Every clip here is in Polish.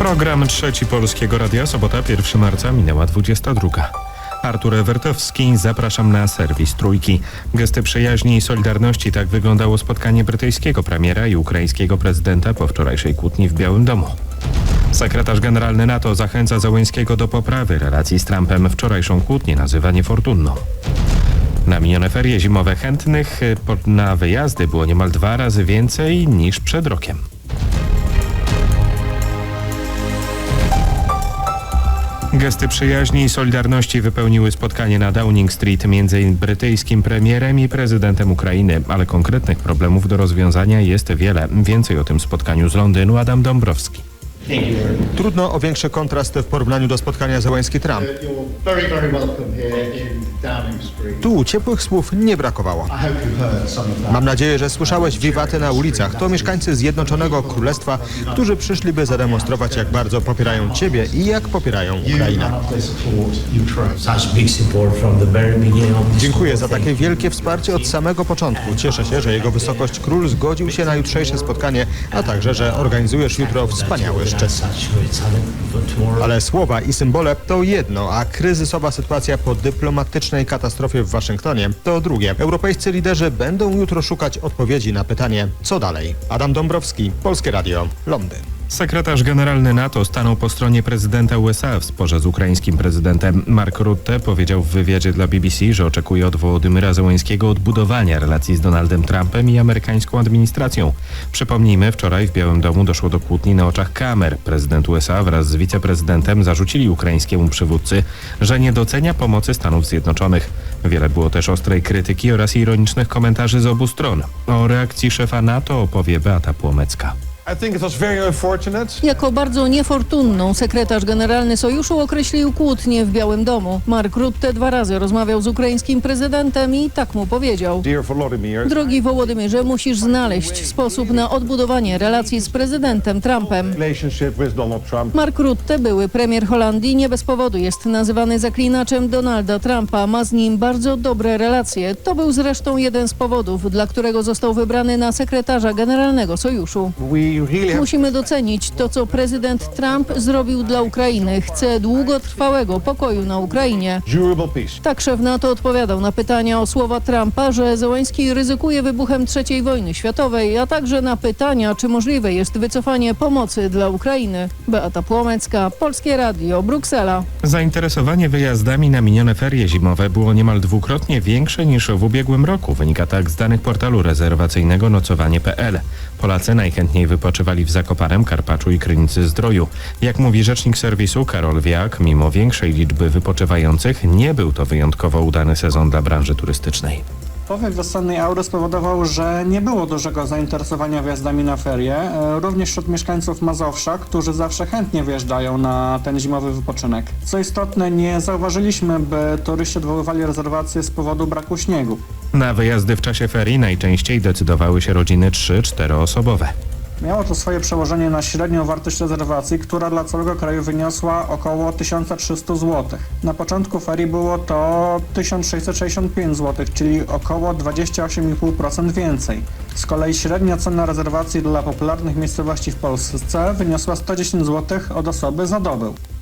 Program Trzeci Polskiego Radia, sobota 1 marca, minęła 22. Artur Ewertowski, zapraszam na serwis Trójki. Gesty przyjaźni i solidarności, tak wyglądało spotkanie brytyjskiego premiera i ukraińskiego prezydenta po wczorajszej kłótni w Białym Domu. Sekretarz generalny NATO zachęca Załęskiego do poprawy relacji z Trumpem. Wczorajszą kłótnię nazywa niefortunną. Na minione ferie zimowe chętnych y, na wyjazdy było niemal dwa razy więcej niż przed rokiem. Gesty przyjaźni i solidarności wypełniły spotkanie na Downing Street między brytyjskim premierem i prezydentem Ukrainy, ale konkretnych problemów do rozwiązania jest wiele. Więcej o tym spotkaniu z Londynu Adam Dąbrowski. Trudno o większy kontrast w porównaniu do spotkania Zełański-Trump. Tu ciepłych słów nie brakowało. Mam nadzieję, że słyszałeś wiwaty na ulicach. To mieszkańcy Zjednoczonego Królestwa, którzy przyszli, by zademonstrować, jak bardzo popierają Ciebie i jak popierają Ukrainę. Dziękuję za takie wielkie wsparcie od samego początku. Cieszę się, że Jego Wysokość Król zgodził się na jutrzejsze spotkanie, a także, że organizujesz jutro wspaniały szczyt. Ale słowa i symbole to jedno, a kryzysowa sytuacja po dyplomatycznej katastrofie w Waszyngtonie to drugie. Europejscy liderzy będą jutro szukać odpowiedzi na pytanie, co dalej. Adam Dąbrowski, Polskie Radio, Londyn. Sekretarz generalny NATO stanął po stronie prezydenta USA w sporze z ukraińskim prezydentem. Mark Rutte powiedział w wywiadzie dla BBC, że oczekuje od Wołodymyra Zełańskiego odbudowania relacji z Donaldem Trumpem i amerykańską administracją. Przypomnijmy, wczoraj w Białym Domu doszło do kłótni na oczach kamer. Prezydent USA wraz z wiceprezydentem zarzucili ukraińskiemu przywódcy, że nie docenia pomocy Stanów Zjednoczonych. Wiele było też ostrej krytyki oraz ironicznych komentarzy z obu stron. O reakcji szefa NATO opowie Beata Płomecka. Jako bardzo niefortunną sekretarz generalny sojuszu określił kłótnię w Białym Domu. Mark Rutte dwa razy rozmawiał z ukraińskim prezydentem i tak mu powiedział. Drogi Wołodymyrze, musisz znaleźć sposób na odbudowanie relacji z prezydentem Trumpem. Mark Rutte, były premier Holandii, nie bez powodu jest nazywany zaklinaczem Donalda Trumpa. Ma z nim bardzo dobre relacje. To był zresztą jeden z powodów, dla którego został wybrany na sekretarza generalnego sojuszu. We Musimy docenić to, co prezydent Trump zrobił dla Ukrainy. Chce długotrwałego pokoju na Ukrainie. Tak szef NATO odpowiadał na pytania o słowa Trumpa, że Zełański ryzykuje wybuchem III wojny światowej, a także na pytania, czy możliwe jest wycofanie pomocy dla Ukrainy. Beata Płomecka, Polskie Radio, Bruksela. Zainteresowanie wyjazdami na minione ferie zimowe było niemal dwukrotnie większe niż w ubiegłym roku. Wynika tak z danych portalu rezerwacyjnego nocowanie.pl. Polacy najchętniej wypoczywali w Zakopanem, Karpaczu i Krynicy Zdroju. Jak mówi rzecznik serwisu Karol Wiak, mimo większej liczby wypoczywających nie był to wyjątkowo udany sezon dla branży turystycznej. Powiew wiosennej aury spowodował, że nie było dużego zainteresowania wjazdami na ferie, e, również wśród mieszkańców Mazowsza, którzy zawsze chętnie wjeżdżają na ten zimowy wypoczynek. Co istotne, nie zauważyliśmy, by turyści odwoływali rezerwacje z powodu braku śniegu. Na wyjazdy w czasie ferii najczęściej decydowały się rodziny 3-4 osobowe. Miało to swoje przełożenie na średnią wartość rezerwacji, która dla całego kraju wyniosła około 1300 zł. Na początku ferii było to 1665 zł, czyli około 28,5% więcej. Z kolei średnia cena rezerwacji dla popularnych miejscowości w Polsce wyniosła 110 zł od osoby za.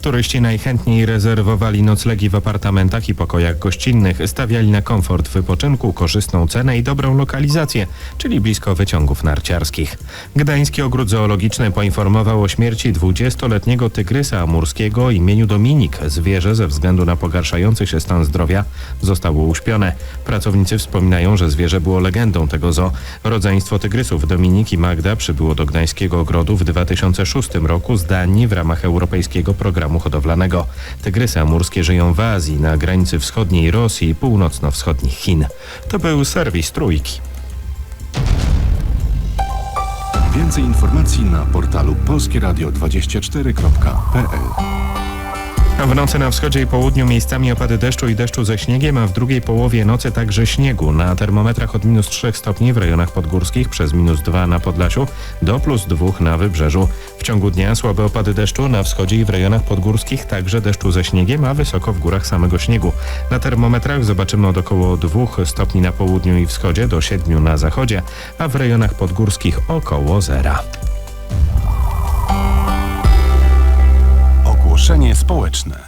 Turyści najchętniej rezerwowali noclegi w apartamentach i pokojach gościnnych, stawiali na komfort wypoczynku, korzystną cenę i dobrą lokalizację, czyli blisko wyciągów narciarskich. Gdański Ogród Zoologiczny poinformował o śmierci 20-letniego tygrysa amurskiego o imieniu Dominik. Zwierzę ze względu na pogarszający się stan zdrowia zostało uśpione. Pracownicy wspominają, że zwierzę było legendą tego zoo. Rodzeństwo tygrysów Dominik i Magda przybyło do Gdańskiego Ogrodu w 2006 roku z Danii w ramach europejskiego programu hodowlanego. Tygrysy amurskie żyją w Azji, na granicy wschodniej Rosji i północno-wschodnich Chin. To był serwis Trójki. Więcej informacji na portalu polskieradio24.pl W nocy na wschodzie i południu miejscami opady deszczu i deszczu ze śniegiem, a w drugiej połowie nocy także śniegu. Na termometrach od minus 3 stopni w rejonach podgórskich, przez minus 2 na Podlasiu, do plus 2 na Wybrzeżu. W ciągu dnia słabe opady deszczu na wschodzie i w rejonach podgórskich, także deszczu ze śniegiem, a wysoko w górach samego śniegu. Na termometrach zobaczymy od około 2 stopni na południu i wschodzie, do 7 na zachodzie, a w rejonach podgórskich około zera. Ogłoszenie społeczne.